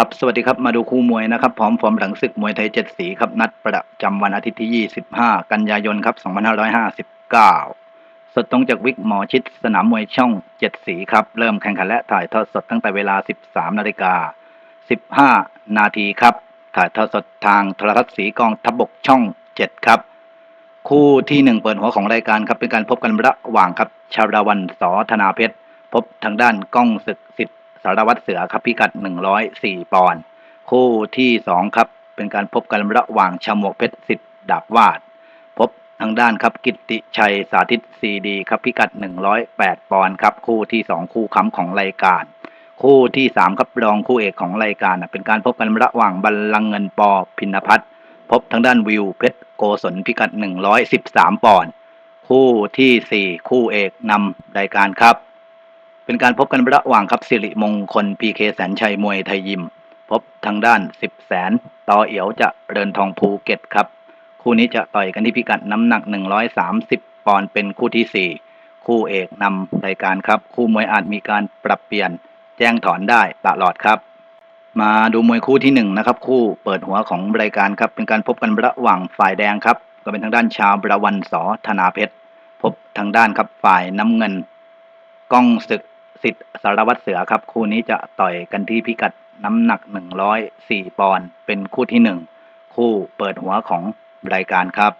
ครับสวัสดีครับมาดูคู่มวยนะครับพร้อมฟอร์มหลังศึกมวยไทยเจ็ดสีครับนัดประจำวันอาทิตย์ที่ 25 กันยายนครับ 2559 สดตรงจากวิกหมอชิดสนามมวยช่องเจ็ดสีครับ เริ่มแข่งขันและถ่ายทอดสดตั้งแต่เวลา 13 นาฬิกา 15 นาทีครับ ถ่ายทอดสดทางโทรทัศน์สีกองทัพบกช่อง 7 ครับ คู่ที่หนึ่งเปิดหัวของรายการครับเป็นการพบกันระหว่างครับชาราวันสอธนาเพชรพบทางด้านก้องศึกสิทธิ์ สารวัตรเสือครับพิกัด 104 ปอนด์คู่ที่สองครับ เป็นการพบกันระหว่างชมวกเพชรสิทธิ์ดาบวาด พบทางด้านครับกิตติชัยสาธิตซีดีครับพิกัด 108 ปอนด์ครับคู่ที่สองคู่ค้ำของรายการ คู่ที่สามครับรองคู่เอกของรายการเป็นการพบกันระหว่างบัลลังเงินปอพินพัฒน์พบทางด้านวิวเพชรโกศลพิกัด 113 ปอนด์คู่ที่สี่คู่เอกนำรายการครับ เป็นการพบกันระหว่างครับสิริมงคลพีเคแสนชัยมวยไทยยิม พบทางด้านสิบแสนต่อเอียวจะเรินทองภูเก็ตครับ คู่นี้จะต่อยกันที่พิกัดน้ำหนัก 130 ปอนด์เป็นคู่ที่ 4 คู่เอกนำรายการครับ คู่มวยอาจมีการปรับเปลี่ยนแจ้งถอนได้ตลอดครับ มาดูมวยคู่ที่หนึ่งนะครับคู่เปิดหัวของรายการครับ เป็นการพบกันระหว่างฝ่ายแดงครับ ก็เป็นทางด้านชาวประวันสอธนาเพชรพบทางด้านครับฝ่ายน้ำเงินก้องศึก สิทธิ์สารวัตรเสือครับ คู่นี้จะต่อยกันที่พิกัดน้ำหนัก 104 ปอนด์เป็นคู่ที่หนึ่งคู่เปิดหัวของรายการครับ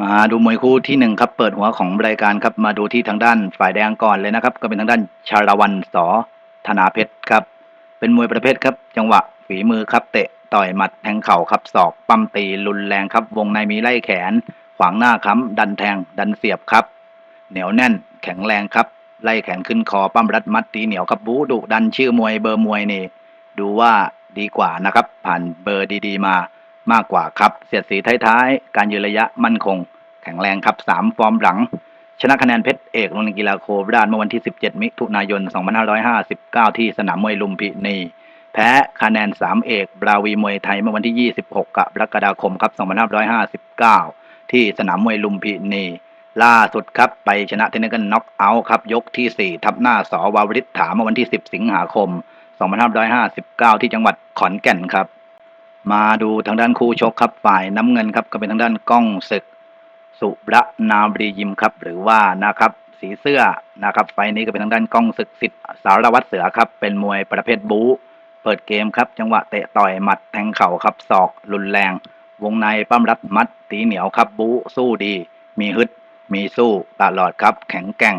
มาดูมวยคู่ที่หนึ่งครับ เปิดหัวของรายการครับ มาดูที่ทางด้านฝ่ายแดงก่อนเลยนะครับ ก็เป็นทางด้านชาละวันสอธนาเพชรครับ เป็นมวยประเภทครับ จังหวะฝีมือครับเตะต่อยหมัดแทงเข่าครับศอกปั้มตีรุนแรงครับ วงในมีไล่แขน ขวางหน้าค้ำดันแทงดันเสียบครับ เหนียวแน่น แข็งแรงครับ ไล่แขนขึ้นคอปั้มรัดมัดตีเหนียวครับบูดุดันชื่อมวยเบอร์มวยนี่ ดูว่าดีกว่านะครับ ผ่านเบอร์ดีๆ มามากกว่าครับ เสียดสีท้ายๆ การยืนระยะมั่นคง แข็งแรงครับสามฟอร์มหลัง ชนะคะแนนเพชรเอกโรงเรียนกีฬาโคราชเมื่อวันที่ 17 มิถุนายน 2559 ที่สนามมวยลุมพินี แพ้คะแนน 3 เอก บราวีมวยไทยเมื่อวันที่ 26กรกฎาคมครับ 2559 ที่สนามมวยลุมพินี ล่าสุดครับ ไปชนะเทนนิสกันน็อกเอาท์ครับ ยกทีสี่4 ทับหน้าสอวาวริษฐาเมื่อวันที่ 10 สิงหาคม 2559 ที่จังหวัดขอนแก่นครับ มาดูทางด้านคู่ชกครับฝ่ายน้ำเงินครับ ก็เป็นทางด้านก้องศึก สุระนาบรียิมครับ หรือว่านะครับสีเสื้อนะครับ ไฟนี้ก็เป็นทางด้านก้องศึกสิทธิ์สารวัตรเสือครับ เป็นมวยประเภทบู๊เปิดเกมครับ จังหวะเตะต่อยหมัดแทงเข่าครับศอกรุนแรง วงในปั้มรัดมัดตีเหนียวครับบู๊สู้ดี มีฮึด มีสู้ตลอดครับ แข็งแกร่ง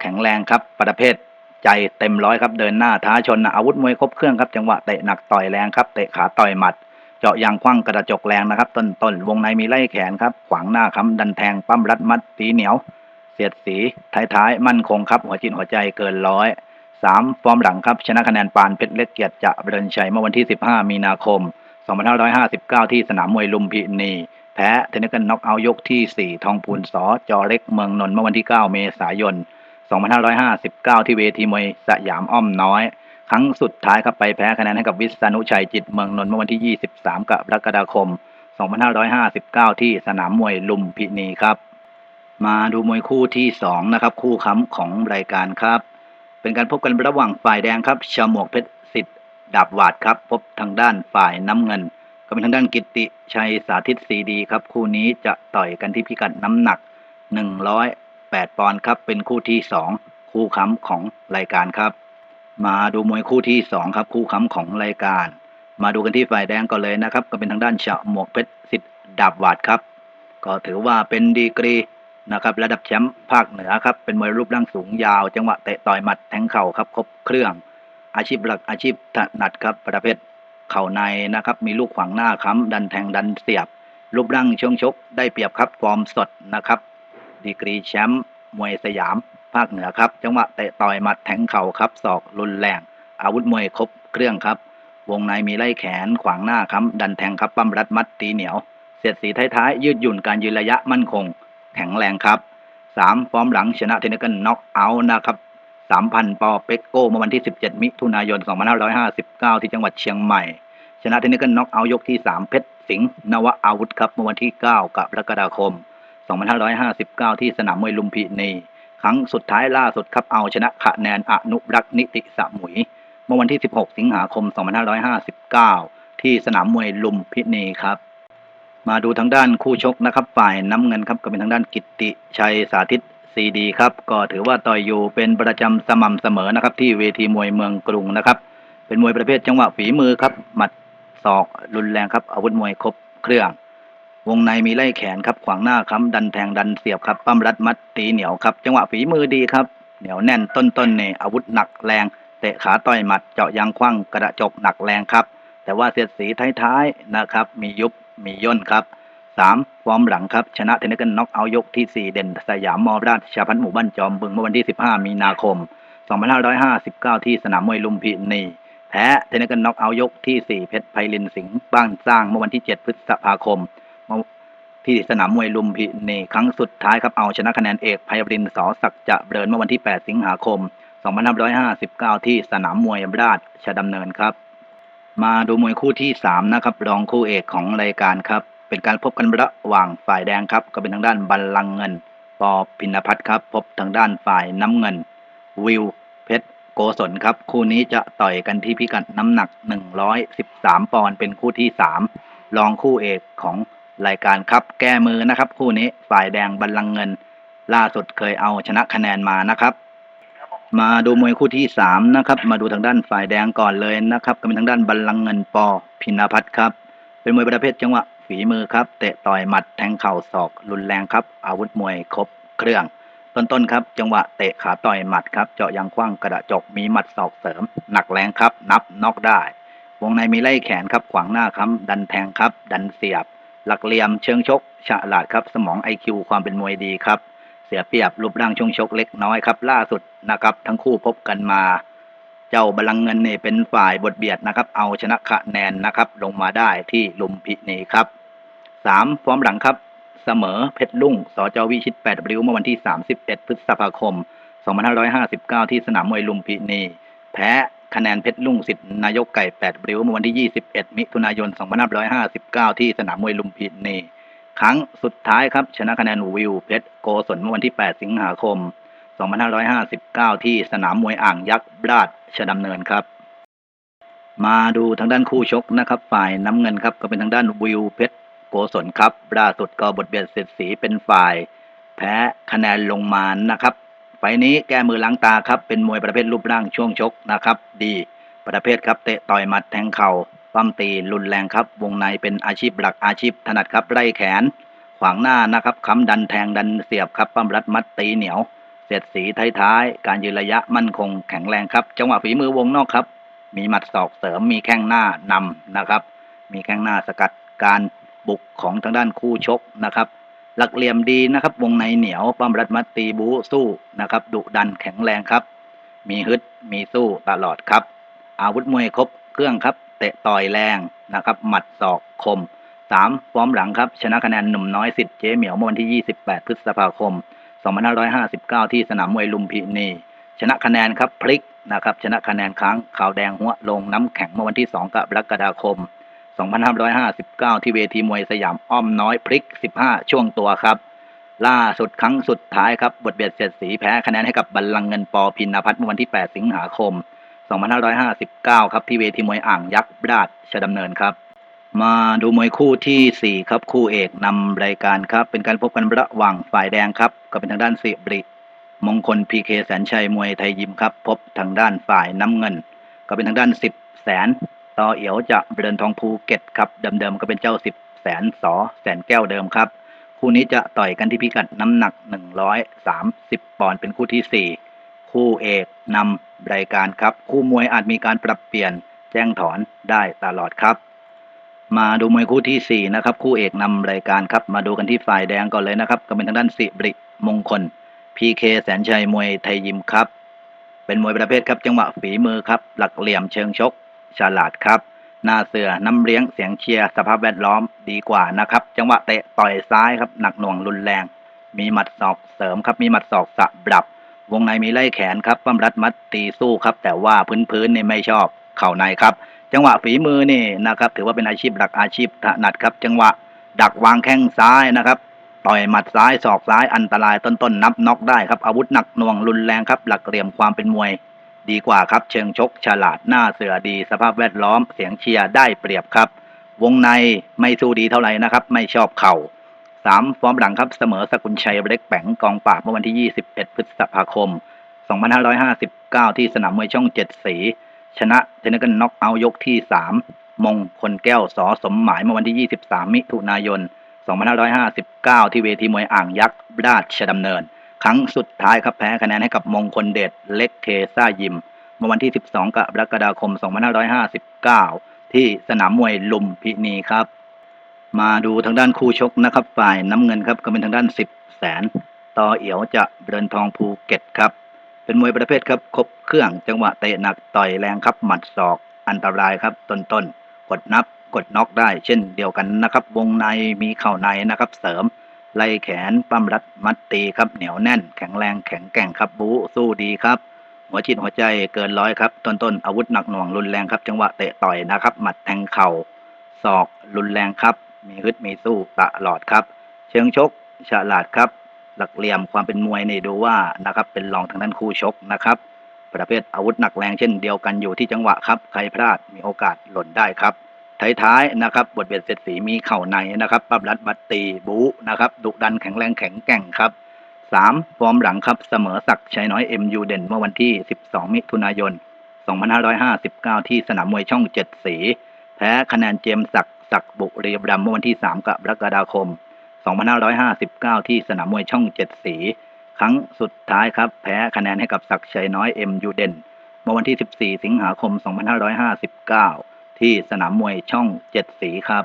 แข็งแรงครับ ประเภท ใจเต็มร้อยครับ เดินหน้าท้าชนอาวุธมวยครบเครื่องครับ จังหวะเตะหนักต่อยแรงครับ เตะขาต่อยหมัด เจาะยางคว้างกระจกแรงนะครับ ต้นต้นวงในมีไล่แขนครับ ขวางหน้าค้ำดันแทงปั้มรัดมัดตีเหนียว เสียดสี ท้ายๆ มั่นคงครับ หัวจิตหัวใจเกินร้อยสามฟอร์มหลังครับ ชนะคะแนนปานเพชรเล็กเกียรติจะเริญชัยเมื่อวันที่ 15 มีนาคม 2559 ที่สนามมวยลุมพินี แพ้เทนนิสกันน็อกเอายกที่ 4 ทองพูนสอจอเล็กเมืองนนท์เมื่อวันที่ 9 เมษายน 2559 ที่เวทีมวยสยามอ้อมน้อย ครั้งสุดท้ายครับไปแพ้คะแนนให้กับวิษณุชัยจิตเมืองนนท์เมื่อวันที่ 23 กรกฎาคม 2559 ที่สนามมวยลุมพินีครับ มาดูมวยคู่ที่ 2 นะครับ คู่ค้ำของรายการครับ เป็นการพบกันระหว่างฝ่ายแดงครับ ชมวกเพชรสิทธิ์ดาบวาดครับ พบทางด้านฝ่ายน้ำเงิน ก็เป็นทางด้านกิติชัยสาธิตซีดีครับ คู่นี้จะต่อยกันที่พิกัดน้ำหนัก 108 ปอนด์ครับ เป็นคู่ที่ 2 คู่ค้ำของรายการครับ มาดูมวยคู่ที่ 2 ครับ คู่ค้ำของรายการ มาดูกันที่ฝ่ายแดงก่อนเลยนะครับ ก็เป็นทางด้านชะหมวกเพชรสิทธิ์ดาบวาดครับ ก็ถือว่าเป็นดีกรีนะครับระดับแชมป์ภาคเหนือครับ เป็นมวยรูปร่างสูงยาว จังหวะเตะต่อยหมัดแทงเข่าครับ ครบเครื่อง อาชีพหลักอาชีพถนัดครับประเภท เข่าในนะครับ มีลูกขวางหน้าค้ำดันแทงดันเสียบ รูปร่างช่วงชก ได้เปรียบครับฟอร์มสดนะครับ ดีกรีแชมป์มวยสยาม ภาคเหนือครับ จังหวะเตะต่อยหมัดแทงเข่าครับศอกรุนแรง อาวุธมวยครบเครื่องครับ วงในมีไล่แขนขวางหน้าค้ำดันแทงครับปั้มรัดมัดตีเหนียว เสียดสีท้ายๆยืดหยุ่นการยืนระยะมั่นคง แข็งแรงครับสามฟอร์มหลังชนะเทนนิสกันน็อกเอาท์นะครับ สามพันปอเป็กโก้เมื่อวันที่ 17 มิถุนายน 2559 ที่จังหวัดเชียงใหม่ ชนะเทนนิสกันน็อกเอายกที่ 3 เพชรสิงห์นวอาวุธครับเมื่อวันที่ 9กรกฎาคม 2559 ที่สนามมวยลุมพินี ครั้งสุดท้ายล่าสุดครับเอาชนะคะแนนอนุรักษ์นิติสมุย เมื่อวันที่ 16 สิงหาคม 2559 ที่สนามมวยลุมพินีครับมาดูทางด้านคู่ชกนะครับฝ่ายน้ำเงินครับก็เป็นทางด้านกิติชัยสาธิต ซีดีครับ ก็ถือว่าต่อยอยู่เป็นประจำสม่ำเสมอนะครับ ที่เวทีมวยเมืองกรุงนะครับ เป็นมวยประเภทจังหวะฝีมือครับ หมัดศอกรุนแรงครับ อาวุธมวยครบเครื่อง วงในมีไล่แขนครับ ขวางหน้าค้ำดันแทงดันเสียบครับปั้มรัดมัดตีเหนียวครับ จังหวะฝีมือดีครับ เหนียวแน่นต้นๆเนี่ยอาวุธหนักแรงเตะขาต่อยหมัดเจาะยางคว้างกระจกหนักแรงครับ แต่ว่าเสียดสีท้ายๆนะครับ มียุบมีย่นครับ สามฟอร์มหลังครับ ชนะเทนนิสกันน็อกเอายกที่สี่เด่นสยามมอราชพัฒน์หมู่บ้านจอมบึงเมื่อวันที่ 15 มีนาคม 2559 ที่สนามมวยลุมพินี แพ้เทนนิสกันน็อกเอายกที่ 4 เพชรไพลินสิงห์บ้านสร้างเมื่อวันที่ 7 พฤษภาคม ที่สนามมวยลุมพินี ครั้งสุดท้ายครับเอาชนะคะแนนเอกไพรินสอศักดิ์จะเดินเมื่อวันที่ 8 สิงหาคม 2559 ที่สนามมวยราชดำเนินครับ มาดูมวยคู่ที่ 3 นะครับรองคู่เอกของรายการครับ เป็นการพบกันระหว่างฝ่ายแดงครับ ก็เป็นทางด้านบัลลังเงินปอพินพัฒครับ พบทางด้านฝ่ายน้ำเงิน วิวเพชรโกศลครับ คู่นี้จะต่อยกันที่พิกัดน้ำหนัก 113 ปอนด์เป็นคู่ที่ 3 รองคู่เอกของรายการครับ แก้มือนะครับ คู่นี้ฝ่ายแดงบัลลังเงิน ล่าสุดเคยเอาชนะคะแนนมานะครับมาดูมวยคู่ที่สามนะครับ มาดูทางด้านฝ่ายแดงก่อนเลยนะครับ ก็เป็นทางด้านบัลลังเงินปอพินพัฒครับ เป็นมวยประเภทจังหวะ ฝีมือครับ เตะต่อยหมัดแทงเข่าศอก รุนแรงครับ อาวุธมวยครบเครื่อง ต้นๆครับ จังหวะเตะขาต่อยหมัดครับ เจาะยางคว้างกระจกมีหมัดศอกเสริม หนักแรงครับ นับน็อกได้ วงในมีไล่แขนครับ ขวางหน้าค้ำดันแทงครับ ดันเสียบ หลักเหลี่ยมเชิงชก ฉลาดครับ สมองไอคิวความเป็นมวยดีครับ เสียเปรียบรูปร่างช่วงชกเล็กน้อยครับ ล่าสุดนะครับ ทั้งคู่พบกันมาเจ้าบาลังเงินนี่เป็นฝ่ายบทเบียดนะครับ เอาชนะคะแนนนะครับ ลงมาได้ที่ลุมพินีครับ สามฟอร์มหลังครับ เสมอเพชรลุ่งสจวิชิต8ริ้วเมื่อวันที่31พฤษภาคม2559ที่สนามมวยลุมพินีแพ้คะแนนเพชรลุ่งสิทธิ์นายกไก่8ริ้วเมื่อวันที่21มิถุนายน2559ที่สนามมวยลุมพินีครั้งสุดท้ายครับ ชนะคะแนนวิวเพชรโกศลเมื่อวันที่ 8 สิงหาคม 2559 ที่สนามมวยอ่างยักษ์ราชดำเนินครับ มาดูทางด้านคู่ชกนะครับ ฝ่ายน้ำเงินครับ ก็เป็นทางด้านวิวเพชร กศลครับล่าสุดก็บทเบียดเสร็จสีเป็นฝ่าย แพ้คะแนนลงมานะครับไฟนี้แก้มือล้างตาครับเป็นมวยประเภทรูปร่างช่วงชกนะครับ ดีประเภทครับเตะต่อยมัดแทงเข่าปั้มตีรุนแรงครับ วงในเป็นอาชีพหลักอาชีพถนัดครับไล่แขน ขวางหน้านะครับค้ำดันแทงดันเสียบครับปั้มรัดมัดตีเหนียว เสียดสีท้ายๆการยืนระยะมั่นคงแข็งแรงครับ จังหวะฝีมือวงนอกครับ มีหมัดศอกเสริมมีแข้งหน้านำนะครับ มีแข้งหน้าสกัดการ บุกของทางด้านคู่ชกนะครับ หลักเหลี่ยมดีนะครับ วงในเหนียวปั้มรัดมัดตีบูสู้นะครับดุดันแข็งแรงครับ มีฮึดมีสู้ตลอดครับ อาวุธมวยครบเครื่องครับ เตะต่อยแรงนะครับ หมัดศอกคมสามฟอร์มหลังครับ ชนะคะแนนหนุ่มน้อยสิทธิ์เจ๊เหมียวเมื่อวันที่ 28 พฤษภาคม 2559 ที่สนามมวยลุมพินี ชนะคะแนนครับพลิกนะครับ ชนะคะแนนครั้งขาวแดงหัวลงน้ำแข็งเมื่อวันที่ 2 กรกฎาคม 2559 ที่เวทีมวยสยามอ้อมน้อยพลิก 15 ช่วงตัวครับ ล่าสุดครั้งสุดท้ายครับ บทเบียดเสียดสีแพ้คะแนนให้กับบัลลังก์เงินปอพินพัฒน์เมื่อวันที่ 8 สิงหาคม 2559 ครับ ที่เวทีมวยอ่างยักษ์ราชดำเนินครับ มาดูมวยคู่ที่ 4 ครับ คู่เอกนำรายการครับ เป็นการพบกันระหว่างฝ่ายแดงครับ ก็เป็นทางด้านสิบริมงคลพีเคแสนชัยมวยไทยยิมครับ พบทางด้านฝ่ายน้ำเงิน ก็เป็นทางด้านสิบแสน ต่อเอียวจะเดินทองภูเก็ตครับเดิมๆก็เป็นเจ้าสิบแสนสอแสนแก้วเดิมครับ คู่นี้จะต่อยกันที่พิกัดน้ำหนัก 130 ปอนด์เป็นคู่ที่ 4 คู่เอกนำรายการครับ คู่มวยอาจมีการปรับเปลี่ยนแจ้งถอนได้ตลอดครับ มาดูมวยคู่ที่ 4 นะครับ คู่เอกนำรายการครับ มาดูกันที่ฝ่ายแดงก่อนเลยนะครับ ก็เป็นทางด้านสิบริมงคลพีเคแสนชัยมวยไทยยิมครับ เป็นมวยประเภทครับจังหวะฝีมือครับ หลักเหลี่ยมเชิงชก ฉลาดครับ หน้าเสือน้ำเลี้ยงเสียงเชียร์สภาพแวดล้อมดีกว่านะครับ จังหวะเตะต่อยซ้ายครับหนักหน่วงรุนแรง มีหมัดศอกเสริมครับมีหมัดศอกสะบับ วงในมีไล่แขนครับปั้มรัดมัดตีสู้ครับ แต่ว่าพื้นพื้นนี่ไม่ชอบเข่าในครับ จังหวะฝีมือนี่นะครับ ถือว่าเป็นอาชีพหลักอาชีพถนัดครับ จังหวะดักวางแข้งซ้ายนะครับต่อยหมัดซ้ายศอกซ้ายอันตรายต้นๆนับน็อกได้ครับอาวุธหนักหน่วงรุนแรงครับ หลักเหลี่ยมความเป็นมวย ดีกว่าครับ เชิงชกฉลาดหน้าเสือดี สภาพแวดล้อมเสียงเชียร์ได้เปรียบครับ วงในไม่สู้ดีเท่าไหร่นะครับ ไม่ชอบเข่าสามฟอร์มหลังครับเสมอสกุลชัยเล็กแปงกองปราบเมื่อวันที่ 21 พฤษภาคม 2559 ที่สนามมวยช่องเจ็ดสี ชนะเทนนิสน็อกเอายกที่ 3 มงคลแก้วสอสมหมายเมื่อวันที่ 23 มิถุนายน 2559 ที่เวทีมวยอ่างยักษ์ราชดำเนิน ครั้งสุดท้ายครับแพ้คะแนนให้กับมงคลเดชเล็กเคซ่ายิม เมื่อวันที่ 12 กรกฎาคม 2559 ที่สนามมวยลุมพินีครับ มาดูทางด้านคู่ชกนะครับฝ่ายน้ำเงินครับก็เป็นทางด้าน 10 แสนต่อเอียวจะเดินทองภูเก็ตครับ เป็นมวยประเภทครับครบเครื่องจังหวะเตะหนักต่อยแรงครับหมัดศอกอันตรายครับต้นๆกดนับกดน็อกได้เช่นเดียวกันนะครับ วงในมีเข่าในนะครับเสริม ไล่แขนปั้มรัดมัดตีครับเหนียวแน่น แข็งแรงแข็งแกร่งครับบูสู้ดีครับ หัวจิตหัวใจเกินร้อยครับ ต้นๆอาวุธหนักหน่วงรุนแรงครับ จังหวะเตะต่อยนะครับหมัดแทงเข่าศอกรุนแรงครับ มีฮึดมีสู้ตลอดครับ เชิงชกฉลาดครับ หลักเหลี่ยมความเป็นมวยนี่ดูว่านะครับเป็นรองทางด้านคู่ชกนะครับ ประเภทอาวุธหนักแรงเช่นเดียวกันอยู่ที่จังหวะครับ ใครพลาดมีโอกาสหล่นได้ครับ ท้ายๆนะครับบทเบียดเสร็จสีมีเข่าในนะครับปั๊บรัดบัดตีบูนะครับดุดันแข็งแรงแข็งแกร่งครับสามฟอร์มหลังครับเสมอศักชัยน้อยเอ็มยูเด่นเมื่อวันที่ 12 มิถุนายน 2559 ที่สนามมวยช่องเจ็ดสี แพ้คะแนนเจมส์ศักดิ์ศักบุรีรัมเมื่อวันที่ 3 กรกฎาคม 2559 ที่สนามมวยช่องเจ็ดสี ครั้งสุดท้ายครับ แพ้คะแนนให้กับศักชัยน้อยเอ็มยูเด่นเมื่อวันที่ 14 สิงหาคม 2559 ที่สนามมวยช่องเจ็ดสีครับ